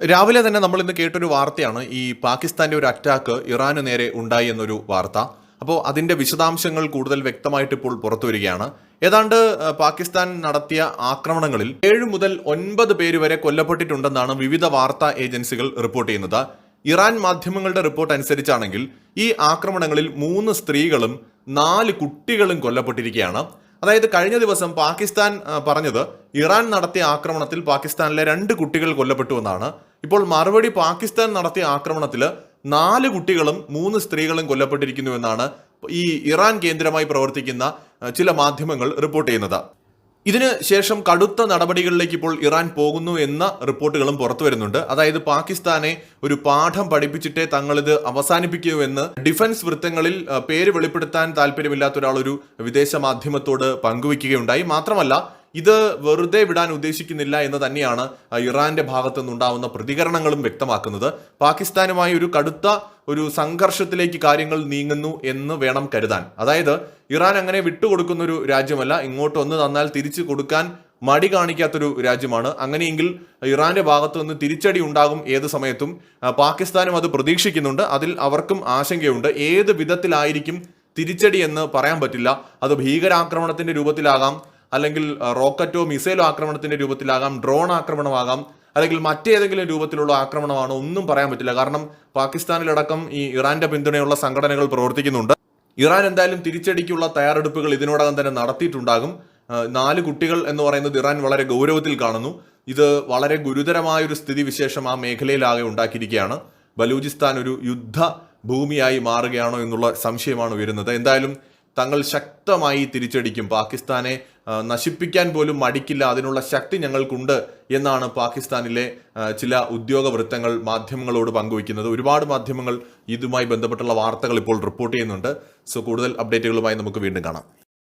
രാവിലെ തന്നെ നമ്മൾ ഇന്ന് കേട്ടൊരു വാർത്തയാണ് ഈ പാകിസ്ഥാന്റെ ഒരു അറ്റാക്ക് ഇറാന് നേരെ ഉണ്ടായി എന്നൊരു വാർത്ത. അപ്പോൾ അതിന്റെ വിശദാംശങ്ങൾ കൂടുതൽ വ്യക്തമായിട്ട് ഇപ്പോൾ പുറത്തു വരികയാണ്. ഏതാണ്ട് പാകിസ്ഥാൻ നടത്തിയ ആക്രമണങ്ങളിൽ ഏഴ് മുതൽ ഒൻപത് പേര് വരെ കൊല്ലപ്പെട്ടിട്ടുണ്ടെന്നാണ് വിവിധ വാർത്താ ഏജൻസികൾ റിപ്പോർട്ട് ചെയ്യുന്നത്. ഇറാൻ മാധ്യമങ്ങളുടെ റിപ്പോർട്ട് അനുസരിച്ചാണെങ്കിൽ ഈ ആക്രമണങ്ങളിൽ മൂന്ന് സ്ത്രീകളും നാല് കുട്ടികളും കൊല്ലപ്പെട്ടിരിക്കുകയാണ്. അതായത് കഴിഞ്ഞ ദിവസം പാകിസ്ഥാൻ പറഞ്ഞത് ഇറാൻ നടത്തിയ ആക്രമണത്തിൽ പാകിസ്ഥാനിലെ രണ്ട് കുട്ടികൾ കൊല്ലപ്പെട്ടു എന്നാണ്. ഇപ്പോൾ മറുപടി പാകിസ്ഥാൻ നടത്തിയ ആക്രമണത്തിൽ നാല് കുട്ടികളും മൂന്ന് സ്ത്രീകളും കൊല്ലപ്പെട്ടിരിക്കുന്നു എന്നാണ് ഈ ഇറാൻ കേന്ദ്രമായി പ്രവർത്തിക്കുന്ന ചില മാധ്യമങ്ങൾ റിപ്പോർട്ട് ചെയ്യുന്നത്. ഇതിന് ശേഷം കടുത്ത നടപടികളിലേക്ക് ഇപ്പോൾ ഇറാൻ പോകുന്നു എന്ന റിപ്പോർട്ടുകളും പുറത്തു വരുന്നുണ്ട്. അതായത് പാകിസ്ഥാനെ ഒരു പാഠം പഠിപ്പിച്ചിട്ടേ തങ്ങളിത് അവസാനിപ്പിക്കൂ എന്ന് ഡിഫൻസ് വൃത്തങ്ങളിൽ പേര് വെളിപ്പെടുത്താൻ താല്പര്യമില്ലാത്ത ഒരാൾ ഒരു വിദേശ മാധ്യമത്തോട് പങ്കുവയ്ക്കുകയുണ്ടായി മാത്രമല്ല ഇത് വെറുതെ വിടാൻ ഉദ്ദേശിക്കുന്നില്ല എന്ന് തന്നെയാണ് ഇറാന്റെ ഭാഗത്തു നിന്നുണ്ടാവുന്ന പ്രതികരണങ്ങളും വ്യക്തമാക്കുന്നത്. പാകിസ്ഥാനുമായി ഒരു കടുത്ത ഒരു സംഘർഷത്തിലേക്ക് കാര്യങ്ങൾ നീങ്ങുന്നു എന്ന് വേണം കരുതാൻ. അതായത് ഇറാൻ അങ്ങനെ വിട്ടുകൊടുക്കുന്ന ഒരു രാജ്യമല്ല ഇങ്ങോട്ട് ഒന്ന് തന്നാൽ തിരിച്ചു കൊടുക്കാൻ മടി കാണിക്കാത്തൊരു രാജ്യമാണ്. അങ്ങനെയെങ്കിൽ ഇറാന്റെ ഭാഗത്തു നിന്ന് തിരിച്ചടി ഉണ്ടാകും ഏത് സമയത്തും. പാകിസ്ഥാനും അത് പ്രതീക്ഷിക്കുന്നുണ്ട്. അതിൽ അവർക്കും ആശങ്കയുണ്ട്. ഏത് വിധത്തിലായിരിക്കും തിരിച്ചടി എന്ന് പറയാൻ പറ്റില്ല. അത് ഭീകരാക്രമണത്തിന്റെ രൂപത്തിലാകാം. അല്ലെങ്കിൽ റോക്കറ്റോ മിസൈലോ ആക്രമണത്തിന്റെ രൂപത്തിലാകാം ഡ്രോൺ ആക്രമണമാകാം അല്ലെങ്കിൽ മറ്റേതെങ്കിലും രൂപത്തിലുള്ള ആക്രമണമാണോ ഒന്നും പറയാൻ പറ്റില്ല. കാരണം പാകിസ്ഥാനിലടക്കം ഈ ഇറാന്റെ പിന്തുണയുള്ള സംഘടനകൾ പ്രവർത്തിക്കുന്നുണ്ട്. ഇറാൻ എന്തായാലും തിരിച്ചടിക്കുള്ള തയ്യാറെടുപ്പുകൾ ഇതിനോടകം തന്നെ നടത്തിയിട്ടുണ്ടാകും. നാല് കുട്ടികൾ എന്ന് പറയുന്നത് ഇറാൻ വളരെ ഗൗരവത്തിൽ കാണുന്നു. ഇത് വളരെ ഗുരുതരമായ ഒരു സ്ഥിതിവിശേഷം ആ മേഖലയിലാകെ ഉണ്ടാക്കിയിരിക്കുകയാണ്. ബലൂചിസ്ഥാൻ ഒരു യുദ്ധ ഭൂമിയായി മാറുകയാണോ എന്നുള്ള സംശയമാണ് ഉയരുന്നത്. എന്തായാലും തങ്ങൾ ശക്തമായി തിരിച്ചടിക്കും. പാകിസ്ഥാനെ നശിപ്പിക്കാൻ പോലും മടിക്കില്ല. അതിനുള്ള ശക്തി ഞങ്ങൾക്കുണ്ട് എന്നാണ് പാകിസ്ഥാനിലെ ചില ഉദ്യോഗ വൃത്തങ്ങൾ മാധ്യമങ്ങളോട് പങ്കുവയ്ക്കുന്നത്. ഒരുപാട് മാധ്യമങ്ങൾ ഇതുമായി ബന്ധപ്പെട്ടുള്ള വാർത്തകൾ ഇപ്പോൾ റിപ്പോർട്ട് ചെയ്യുന്നുണ്ട്. സോ കൂടുതൽ അപ്ഡേറ്റുകളുമായി നമുക്ക് വീണ്ടും കാണാം.